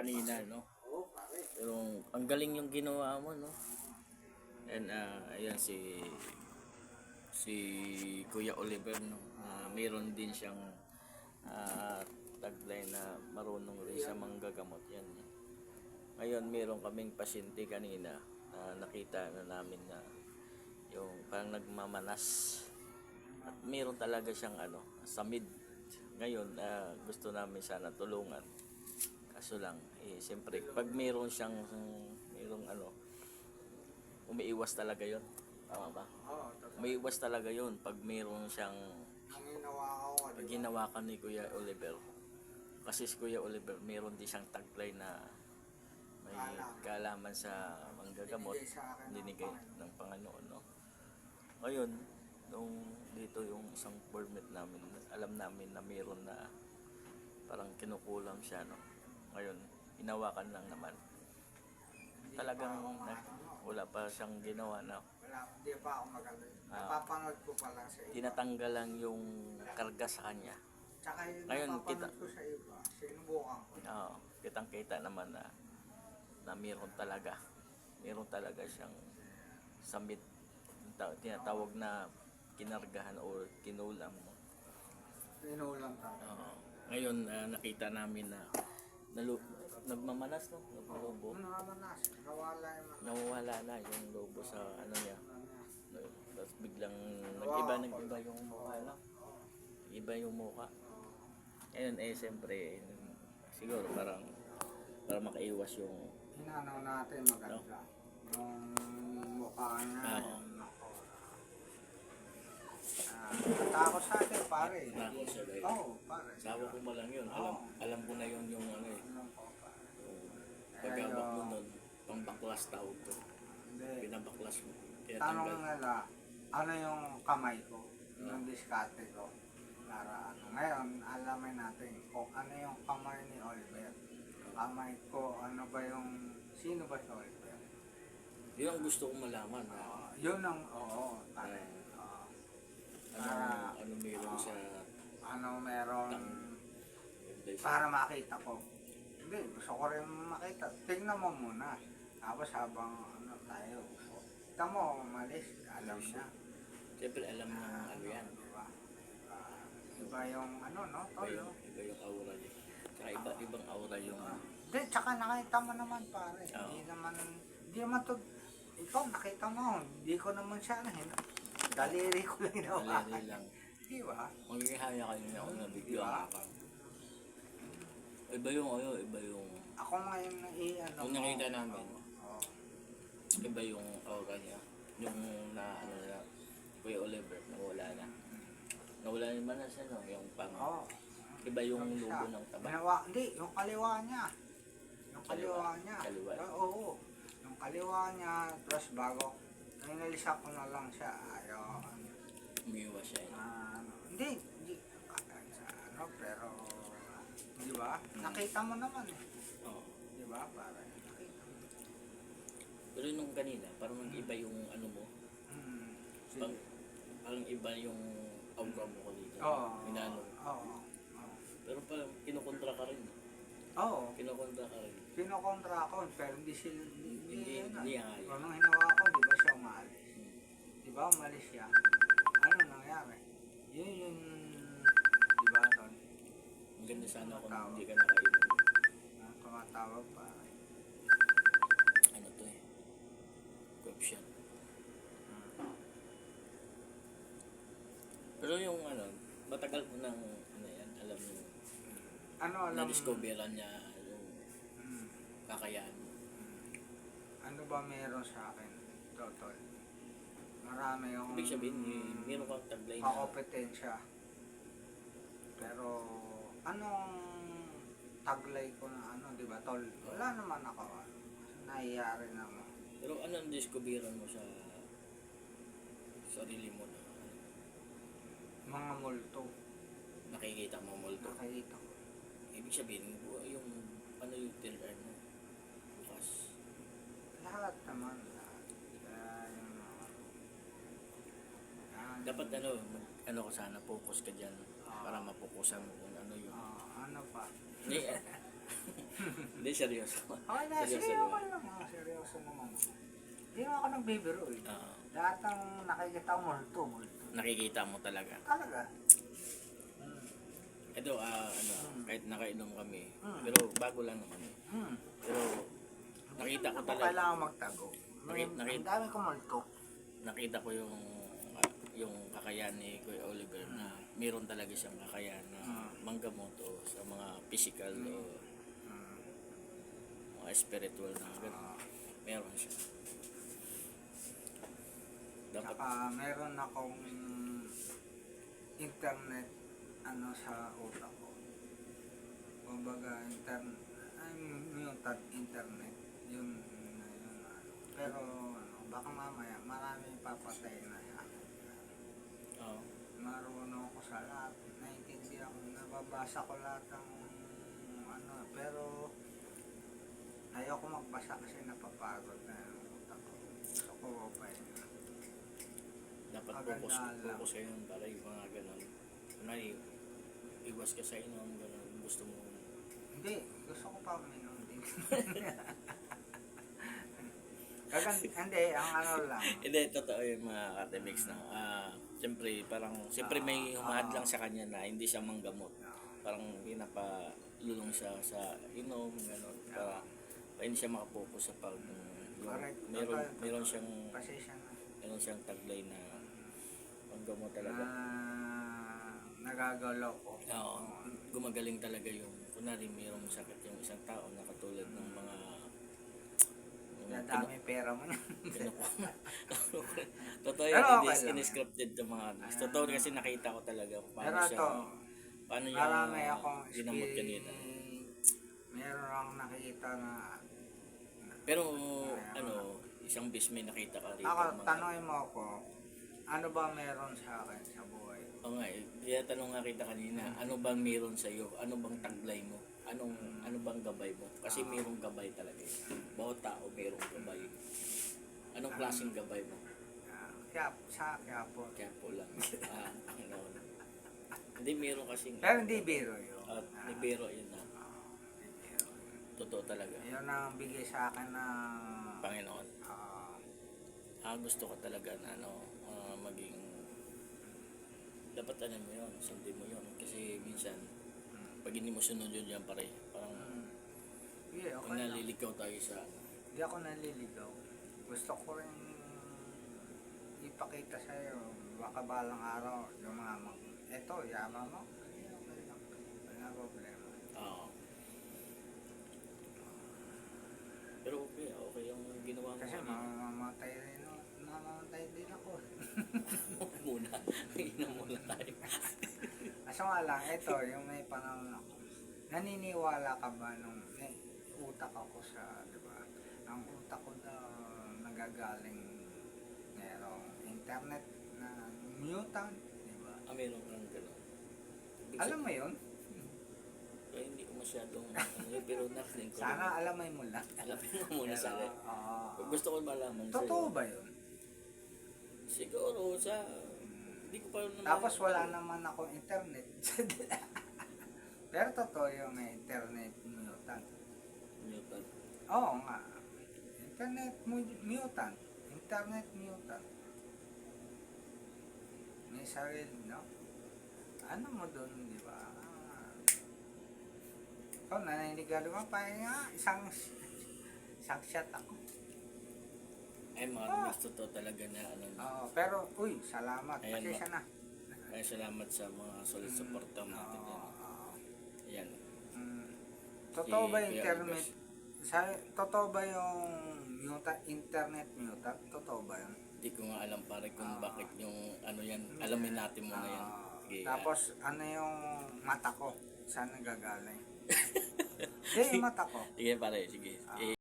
kanina, no? Pero ang galing yung ginawa mo, no? And uh, ayan si si Kuya Oliver, no? Ah, mayroon din siyang ah, tagline na marunong rin sa manggagamot yan. Ngayon, meron kaming pasyente kanina na nakita na namin na yung parang nagmamanas at meron talaga siyang ano, samid. Ngayon, ah, gusto namin sana tulungan. Kaso lang, eh, siyempre, pag meron siyang, merong ano, umiiwas talaga yon Tama ba? Umiiwas talaga yon pag meron siyang, pag ginawa ka ni Kuya Oliver. Kasi si Kuya Oliver, meron din siyang tagline na may kaalaman sa manggagamot, dinigay ng Panginoon. No? Ngayon, nung dito yung isang permit namin, alam namin na meron na parang kinukulam siya. No? Ngayon, hinawakan lang naman. Talagang na, wala pa siyang ginawa na Wala, di pa ako magaling. Ah. Napapanood ko pa lang sa iba. tinatanggal lang yung karga sa kanya. Tsaka yung Ngayon, kita- ko sa iba, sinubukan ko. Oo, kitang kita naman na na meron talaga. Meron talaga siyang samit ta- tinatawag na kinargahan o kinulam. no? Pinulang tayo. Oo. Ngayon ah, nakita namin na nalu- nagmamanas no, naglobo. Ano naman na, nawala yung mga... Nawawala na yung lobo sa ano niya. No, Tapos biglang nag-iba nag-iba yung mukha no. Iba yung mukha. Ngayon eh siyempre siguro parang para makaiwas yung Hinanaw natin maganda. Yung mukha niya. Oo. Nako. Ah, natakot sa akin, pare. Natakot siya, guys. Oo, pare. Sawa ko mo lang yun. Alam, alam ko na yun yung ano eh. Alam ko, pare. Pagkabak mo nun, pang baklas tawag ko. Hindi. Pinabaklas mo. Tanong Tinatanggal. nila, ano yung kamay ko? Yung diskarte ko. Para ano. Ngayon, alamin natin kung ano yung kamay ni Oliver. Kamay ko, ano ba yung... Sino ba si Oliver? Yun ang gusto kong malaman. Ha? Oo, yun ang... Oo, pare. Oo. Ano, Ah. ano meron sa ano meron... Tang- Para makita ko. Hindi, gusto ko rin makita. Tingnan mo muna. Tapos habang ano tayo. Kita mo, umalis. Alam niya. Siyempre alam ng ano yan. Diba? Ah, iba yung ano, no? Iba Tol, yung, no? iba yung aura niya. Tsaka iba, ibang aura yung Hindi, tsaka nakita mo naman pare. Oo. Hindi naman, hindi naman to, ikaw nakita mo, hindi ko naman siya, ano, daliri ko lang ginawa. daliri lang. Di ba? Magkikihaya kayo niya ako nabigyan Diba? ka. Iba yung ano, iba yung Ako ngayon na i-ano Yung nakita namin. Oo. iba yung aura niya. Yung na ano na Kuya Oliver, nawala na. Nawala naman na siya no, yung pang Oo. iba yung Ano siya? logo ng taba. Ginawa, hindi, yung kaliwa niya. Yung kaliwa, Kaliwa. niya. Kaliwa. Oo, oo. Yung kaliwa niya, tapos bago, inalisa ko na lang siya. Ayaw, Umiiwas siya. eh. Ah, ano, hindi, hindi, kakain sa ano, pero, di ba? Nakita mo naman eh. Oo. Di ba? Para nakita mo. Pero nung kanina, parang nag-iba yung ano mo. Hmm. Pang, parang iba yung aura mo ko dito. Oo. Inano. Oo. Oo. Pero parang kinukontra ka rin. Oo. Kinukontra ka rin. Kinokontra ako, pero hindi sila, hindi, Hindi, ano. hindi ayaw. Anong hinawa ko, di ba siya umalis? Hmm. Di ba umalis siya? Ano nangyari? Yun yung? Ang ganda sana kung Tama. hindi ka nakainom. Ang tumatawag pa. Ano to eh. Corruption. Pero yung ano, matagal ko nang ano yan, alam mo, Ano alam? na-discoveran niya yung Hmm. kakayahan mo. Ano ba meron sa akin, Totol? Marami yung Ibig sabihin, may, meron kang taglay na kakompetensya. Pero, anong taglay ko na ano, di ba, Tol? Wala naman ako. ano, Naiyari naman. Pero ano ang discoveran mo sa sarili mo na Mga multo, nakikita mo multo? nakikita ko. Ibig sabihin, yung ano yung tinlearn mo bukas. Lahat naman, lahat. Yung. Yan. Dapat ano, mag, ano ka sana, focus ka dyan para mapukusan mo Ah? Hindi, eh. Hindi, Hindi, seryoso. Okay na, Seryoso okay lang. ah, Seryoso naman. Hindi naman ako nagbibiro eh. Oo. Lahat ng nakikita ko, multo, multo. nakikita mo talaga. Talaga. Ito, ah, ano, kahit nakainom kami, Mm. pero bago lang naman eh. Hmm. Pero nakita ko Ako talaga, kailangan magtago. Nakit- nakit- Ang dami kong multo. nakita ko yung ah, yung kakayahan ni Kuya Oliver na meron talaga siyang kakayahan na Mm. manggamot o sa mga physical o Hmm. mga spiritual na gano'n. Meron siya. Dapat, Saka meron akong internet ano sa utak ko. Kumbaga internet, ay muted internet. Yun, yun, ano. Pero ano, baka mamaya marami papatay na. Oo. Marunong ako sa lahat. Naintindihan ko, nababasa ko lahat ng ano, pero ayoko magbasa kasi napapagod na yung utak ko. Gusto ko pa dapat Maganda focus, lang. focus kayo para yung mga gano'n. Kunwari, iwas ka sa inom, gano'n, gusto mo, Hindi, gusto ko pa uminom din. Kagan, hindi, ang ano lang. Hindi, totoo yung mga katemix na. Ah, siyempre, parang, siyempre may humahad lang sa kanya na hindi siya manggamot. Parang pinapalulong siya sa inom, gano'n. Para, para hindi siya makapokus sa pag, yung, Correct. meron, meron siyang, meron siyang taglay na panggamot talaga. Na nagagalaw ko. Oo, gumagaling talaga yung, kunwari mayroong sakit yung isang tao na katulad ng mga, yung Na dami pera mo na. Totoo Pero yan, okay hindi in-scripted yung mga ano. Totoo kasi nakita ko talaga kung paano Pero siya, ito, paano niya marami akong ginamot kanina. Meron akong nakita na Pero ano, isang bis may nakita ka rito. ako, mga- tanongin mo ako, ano ba meron sa akin sa buhay? Oo nga eh, kaya tanong nga kita kanina, ano bang meron sa iyo? Ano bang taglay mo? Anong ano bang gabay mo? Kasi merong gabay talaga. Bawat tao merong gabay. Anong klaseng gabay mo? Kaya, sa kaya po. Kaya po lang. Ah, ano. Hindi meron kasing Pero hindi biro yun. At ni Bero yun na. Hindi biro yun. Totoo talaga. Yun ang bigay sa akin na Panginoon. ah, Ah, gusto ko talaga na ano, ah, maging dapat ano mo yun, sundin mo yun. Kasi minsan, mm, pag hindi mo sunod yun yan pare, parang mm. Sige, pag okay lang. naliligaw tayo sa, Hindi ako naliligaw. Gusto ko rin ipakita sa iyo baka balang araw yung mga mag... Eto, yaman mo. Wala problema. ah pero okay, okay yung ginawa mo. Kasi mamamatay rin. no? Mamamatay din ako. Muna, inom muna tayo. Kaso nga lang, ito, yung may panahon ako. Naniniwala ka ba nung may utak ako sa, di ba? Ang utak ko na nagagaling internet na mutant, di ba? ah, meron kang gano'n. Alam mo yun? Eh, hindi ko masyadong, ano, yun, pero narinig ko. Sana alamay mo lang. Alamin mo muna sa akin. Oo. Gusto ko malaman sa'yo. Totoo ba yun? Siguro sa hindi ko pa naman Tapos wala naman ako internet. Pero totoo yung may internet mutant. Mutant. Oo nga. Internet mu- mutant. Internet mutant. May sarili, no? Ano mo doon, di ba? Ikaw, naninigalu ka pa nga. Isang, isang shot ako. Ay mga Ah. ah. totoo talaga na ano. Oo, pero, uy, salamat. Ayan Pasensya na. Ay salamat sa mga solid supporter natin Oo, oo. Ayan. Mm. Totoo Si ba Kuya internet? Sa, totoo ba yung mutant, internet mutant? Totoo ba yun? Hindi ko nga alam pare kung Ah. bakit yung ano yan. Alamin natin muna yan. Okay, tapos ano yung mata ko? Saan nagagaling? Hindi, yung mata ko. Sige pare, sige. Ah. Eh,